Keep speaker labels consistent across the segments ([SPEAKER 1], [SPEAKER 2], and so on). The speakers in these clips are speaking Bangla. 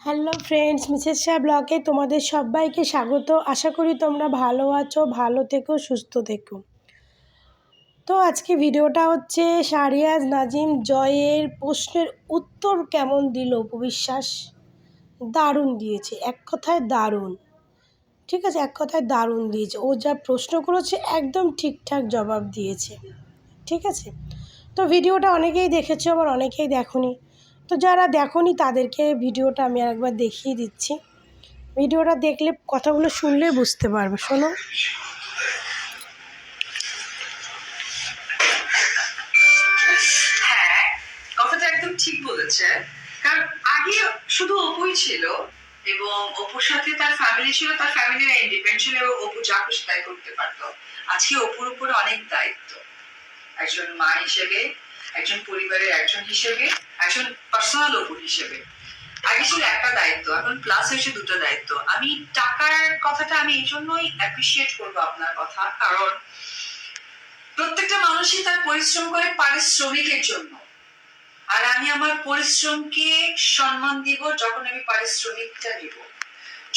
[SPEAKER 1] হ্যালো ফ্রেন্ডস, মিসেস শাহ ব্লগে তোমাদের সবাইকে স্বাগত। আশা করি তোমরা ভালো আছো, ভালো থেকো, সুস্থ থেকো। তো আজকে ভিডিওটা হচ্ছে শারিয়াজ নাজিম জয়ের প্রশ্নের উত্তর কেমন দিল উপবিশ্বাস? দারুণ দিয়েছে, এক কথায় দারুণ। ঠিক আছে, এক কথায় দারুণ দিয়েছে। ও যা প্রশ্ন করেছে একদম ঠিকঠাক জবাব দিয়েছে। ঠিক আছে? তো ভিডিওটা অনেকেই দেখেছ, আবার অনেকেই দেখোনি। তো যারা দেখোনি তাদেরকে ভিডিওটা আমি একবার দেখিয়ে দিচ্ছি। ভিডিওটা দেখলে কথাগুলো শুনলে বুঝতে পারবে, শোনো।
[SPEAKER 2] হ্যাঁ একদম ঠিক বলেছে। কারণ আগে শুধু অপুই ছিল এবং অপুর সাথে তার ফ্যামিলি ছিল, তার ফ্যামিলিরা অপু তাই করতে পারতো। আজকে অপুর অনেক দায়িত্ব। একজন মা হিসেবে, একজন পরিবারের একজন হিসেবে একজন পার্সোনাল অপু হিসেবে। আগে ছিল একটা দায়িত্ব, এখন প্লাস হয়েছে দুটো দায়িত্ব। আমি টাকার কথাটা আমি এই জন্যই অ্যাপ্রিসিয়েট করব আপনার কথা, কারণ প্রত্যেকটা মানুষই তার পরিশ্রম করে পারিশ্রমিকের জন্য। আর আমি আমার পরিশ্রমকে সম্মান দিব যখন আমি পারিশ্রমিকটা নিব।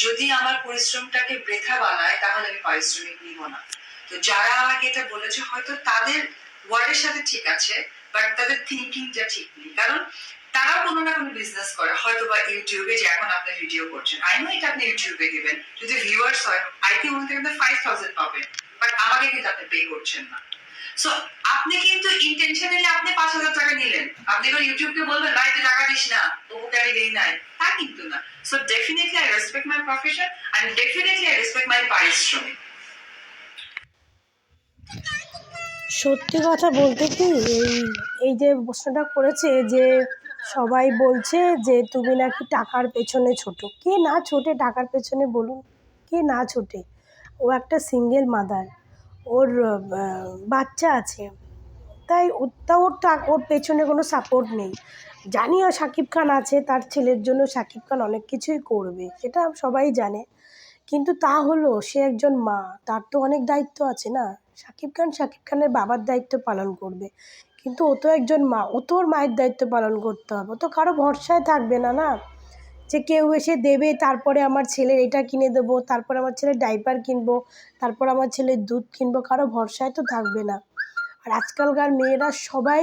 [SPEAKER 2] যদি আমার পরিশ্রমটাকে বৃথা বানায়, তাহলে আমি পারিশ্রমিক নিব না। তো যারা আমাকে এটা বলেছে, হয়তো তাদের ওয়ার্ডের সাথে ঠিক আছে বাট তাদের থিঙ্কিংটা ঠিক নেই। কারণ তারাও কোনো না কোনো বিজনেস করে হয়তো বা ইউটিউবে যে এখন আপনি ভিডিও করছেন। আই নো এটা আপনি ইউটিউবে দিবেন, যদি ভিউয়ার্স হয় আই থিঙ্ক ওখান থেকে ফাইভ থাউজেন্ড পাবেন বাট আমাকে কিন্তু আপনি পে করছেন না। সো আপনি কিন্তু ইন্টেনশনালি আপনি পাঁচ হাজার টাকা নিলেন। আপনি এবার ইউটিউবকে বলবেন টাকা দিস না, ওকে আমি দেই নাই। তা কিন্তু না। So definitely I respect my profession and definitely I respect my পারিশ্রমিক।
[SPEAKER 1] সত্যি কথা বলতে কি, এই এই যে প্রশ্নটা করেছে যে সবাই বলছে যে তুমি নাকি টাকার পেছনে ছোটো। কে না ছোটে টাকার পেছনে বলুন? কে না ছোটে? ও একটা সিঙ্গেল মাদার ওর বাচ্চা আছে। তাই ও- তা ওর ওর পেছনে কোনো সাপোর্ট নেই। জানিও শাকিব খান আছে, তার ছেলের জন্য শাকিব খান অনেক কিছুই করবে, সেটা সবাই জানে। কিন্তু তা হলো, সে একজন মা, তার তো অনেক দায়িত্ব আছে না? শাকিব খান, শাকিব খানের বাবার দায়িত্ব পালন করবে। কিন্তু ও তো একজন মা, ও তো ওর মায়ের দায়িত্ব পালন করতে হবে। ও তো কারও ভরসায় থাকবে না না? যে কেউ এসে দেবে, তারপরে আমার ছেলের এটা কিনে দেবো, তারপর আমার ছেলের ডাইপার কিনবো, তারপর আমার ছেলের দুধ কিনবো, কারও ভরসায় তো থাকবে না। আর আজকালকার মেয়েরা সবাই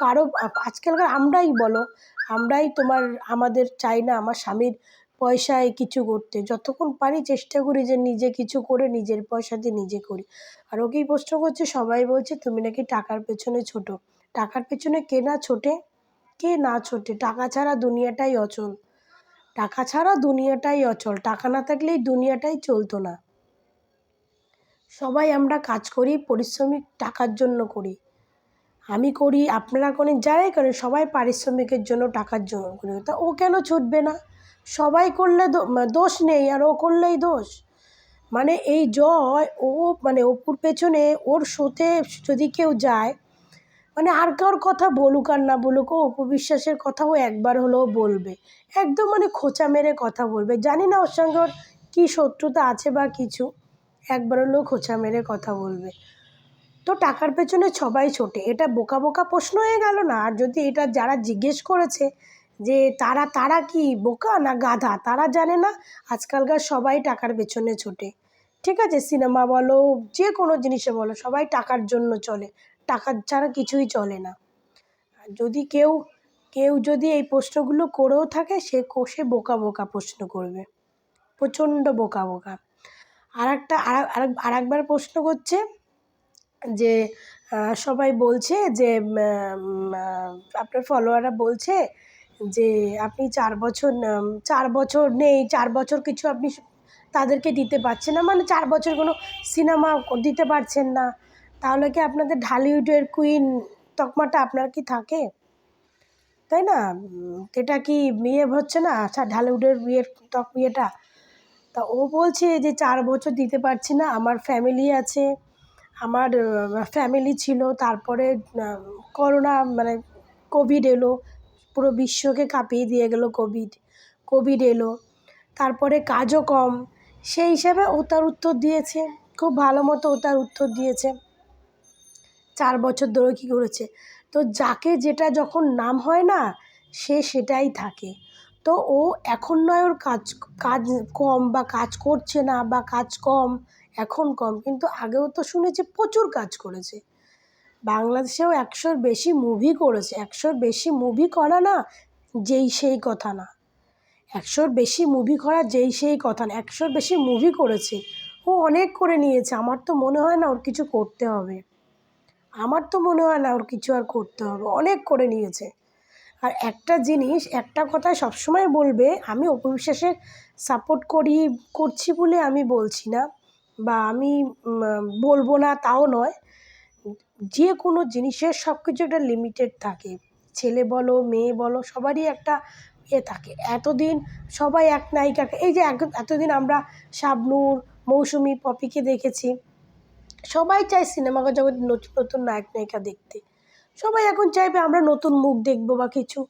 [SPEAKER 1] কারও, আজকালকার আমরাই বলো, আমরাই তোমার, আমাদের চাই না, আমার স্বামীর পয়সায় কিছু করতে। যতক্ষণ পারি চেষ্টা করি যে নিজে কিছু করে নিজের পয়সা দিয়ে নিজে করি। আর ওকেই প্রশ্ন করছে, সবাই বলছে, তুমি নাকি টাকার পেছনে ছোট? টাকার পেছনে কে না ছোটে? কে না ছোটে? টাকা ছাড়া দুনিয়াটাই অচল। টাকা ছাড়া দুনিয়াটাই অচল। টাকা না থাকলেই দুনিয়াটাই চলতো না। সবাই আমরা কাজ করি, পরিশ্রমিক টাকার জন্য করি। আমি করি, আপনারা করেন, যারাই করেন, সবাই পারিশ্রমিকের জন্য, টাকার জন্য করি। তা ও কেন ছুটবে না? সবাই করলে দোষ নেই আর ও করলেই দোষ। মানে এই জয় ও মানে অপুর পেছনে ওর শোতে যদি কেউ যায় মানে আর কার কথা বলুক আর না বলুক, ও অপবিশ্বাসের কথা ও একবার হলেও বলবে। একদম মানে খোঁচা মেরে কথা বলবে। জানি না ওর সঙ্গে ওর কী শত্রুতা আছে বা কিছু, একবার হলেও খোঁচা মেরে কথা বলবে। তো টাকার পেছনে সবাই ছোটে। এটা বোকা বোকা প্রশ্ন হয়ে গেল না? আর যদি এটা যারা জিজ্ঞেস করেছে যে তারা তারা কি বোকা না গাধা? তারা জানে না আজকালকার সবাই টাকার পেছনে ছোটে। ঠিক আছে, সিনেমা বলো, যে কোনো জিনিসে বলো, সবাই টাকার জন্য চলে। টাকার ছাড়া কিছুই চলে না। যদি কেউ কেউ যদি এই প্রশ্নগুলো করেও থাকে, সে কষে বোকা বোকা প্রশ্ন করবে। প্রচণ্ড বোকা বোকা। আর একটা আর একবার প্রশ্ন করছে যে সবাই বলছে যে আপনার ফলোয়াররা বলছে যে আপনি চার বছর চার বছর নেই, চার বছর কিছু আপনি তাদেরকে দিতে পারছেন না মানে চার বছর কোনো সিনেমা দিতে পারছেন না। তাহলে কি আপনাদের ঢালিউডের কুইন তকমাটা আপনার কি থাকে? তাই না? এটা কি বিয়ে হচ্ছে না? আচ্ছা ঢালিউডের বিয়ের তক, ইয়েটা। তা ও বলছে যে চার বছর দিতে পারছি না, আমার ফ্যামিলি আছে, আমার ফ্যামিলি ছিল, তারপরে করোনা মানে কোভিড এলো পুরো বিশ্বকে কাঁপিয়ে দিয়ে গেলো কোভিড। কোভিড এলো। তারপরে কাজও কম। সেই হিসাবে ও তার উত্তর দিয়েছে। খুব ভালো মতো ও তার উত্তর দিয়েছে। চার বছর ধরে কী করেছে? তো যাকে যেটা যখন নাম হয় না, সে সেটাই থাকে। তো ও এখন নয় ওর কাজ কাজ কম বা কাজ করছে না বা কাজ কম, এখন কম। কিন্তু আগেও তো শুনেছি প্রচুর কাজ করেছে। বাংলাদেশেও একশোর বেশি মুভি করেছে। একশোর বেশি মুভি করা না, যেই সেই কথা না। একশোর বেশি মুভি করা, যেই সেই কথা না। একশোর বেশি মুভি করেছে। ও অনেক করে নিয়েছে। আমার তো মনে হয় না ওর কিছু করতে হবে। আমার তো মনে হয় না ওর কিছু আর করতে হবে। অনেক করে নিয়েছে। আর একটা জিনিস, একটা কথা সবসময় বলবে, আমি অপবিশ্বাসের সাপোর্ট করি, করছি বলে আমি বলছি না, বা আমি বলব না, তাও নয়। যে কোনো জিনিসের সব কিছু একটা লিমিটেড থাকে। ছেলে বলো, মেয়ে বলো, সবারই একটা এ থাকে। এতদিন সবাই এক নায়িকাকে এই যে এতদিন আমরা শাবনূর, মৌসুমি, পপিকে দেখেছি। সবাই চায় সিনেমা জগৎ নতুন নতুন নায়ক, নায়িকা দেখতে। সবাই এখন চাইবে আমরা নতুন মুখ দেখব বা কিছু।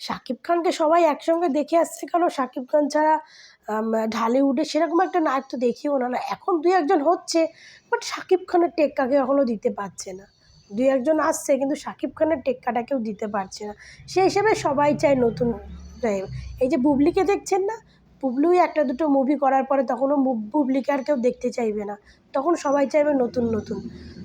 [SPEAKER 1] শাকিব খানকে সবাই একসঙ্গে দেখে আসছে কারণ শাকিব খান ছাড়া ঢালিউডে সেরকম একটা নায়ক তো দেখিও না। না, এখন দুই একজন হচ্ছে বাট শাকিব খানের টেক্কাকে এখনও দিতে পারছে না। দুই একজন আসছে, কিন্তু শাকিব খানের টেক্কাটা কেউ দিতে পারছে না। সেই হিসেবে সবাই চায় নতুন। এই যে বুবলিকে দেখছেন না? বুবলুই একটা দুটো মুভি করার পরে তখনও বুবলিকে আর কেউ দেখতে চাইবে না। তখন সবাই চাইবে নতুন নতুন।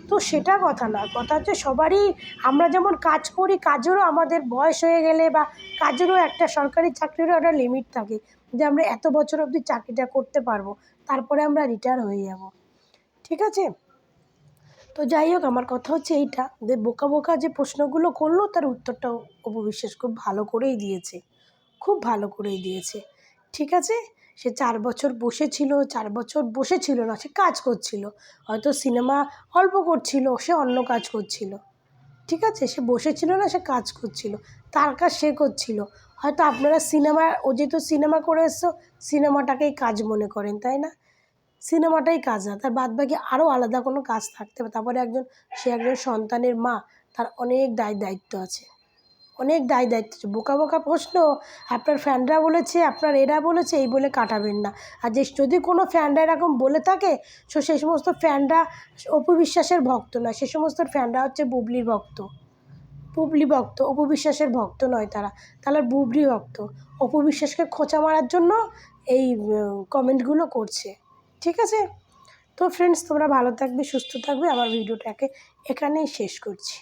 [SPEAKER 1] তো সেটা কথা না, কথা হচ্ছে সবারই আমরা যেমন কাজ করি, কাজেরও আমাদের বয়স হয়ে গেলে বা কাজেরও একটা সরকারি চাকরিরও একটা লিমিট থাকে যে আমরা এত বছর অবধি চাকরিটা করতে পারব, তারপরে আমরা রিটায়ার হয়ে যাব। ঠিক আছে? তো যাই হোক, আমার কথা হচ্ছে এইটা যে বোকা বোকা যে প্রশ্নগুলো করল, তার উত্তরটাও অপবিশ্বাস খুব ভালো করেই দিয়েছে। খুব ভালো করেই দিয়েছে। ঠিক আছে? সে চার বছর বসেছিল, চার বছর বসেছিল না, সে কাজ করছিল। হয়তো সিনেমা অল্প করছিল, সে অন্য কাজ করছিল। ঠিক আছে? সে বসেছিল না, সে কাজ করছিল। তার কাজ সে করছিল। হয়তো আপনারা সিনেমা, ও যেহেতু সিনেমা করে এসছো, সিনেমাটাকেই কাজ মনে করেন, তাই না? সিনেমাটাই কাজ না। তার বাদ বাকি আরও আলাদা কোনো কাজ থাকতে হবে তারপরে একজন, সে একজন সন্তানের মা, তার অনেক দায় দায়িত্ব আছে। অনেক দায় দায়িত্ব আছে। বোকা বোকা প্রশ্ন, আপনার ফ্যানরা বলেছে, আপনার এরা বলেছে, এই বলে কাটাবেন না। আর যে, যদি কোনো ফ্যানরা এরকম বলে থাকে, সো সেই সমস্ত ফ্যানরা অপবিশ্বাসের ভক্ত নয়। সে সমস্ত ফ্যানরা হচ্ছে বুবলির ভক্ত। বুবলি ভক্ত, অপবিশ্বাসের ভক্ত নয় তারা। তাহলে বুবলি ভক্ত, অপবিশ্বাসকে খোঁচা মারার জন্য এই কমেন্টগুলো করছে। ঠিক আছে? তো ফ্রেন্ডস তোমরা ভালো থাকবে সুস্থ থাকবে। আমার ভিডিওটাকে এখানেই শেষ করছি।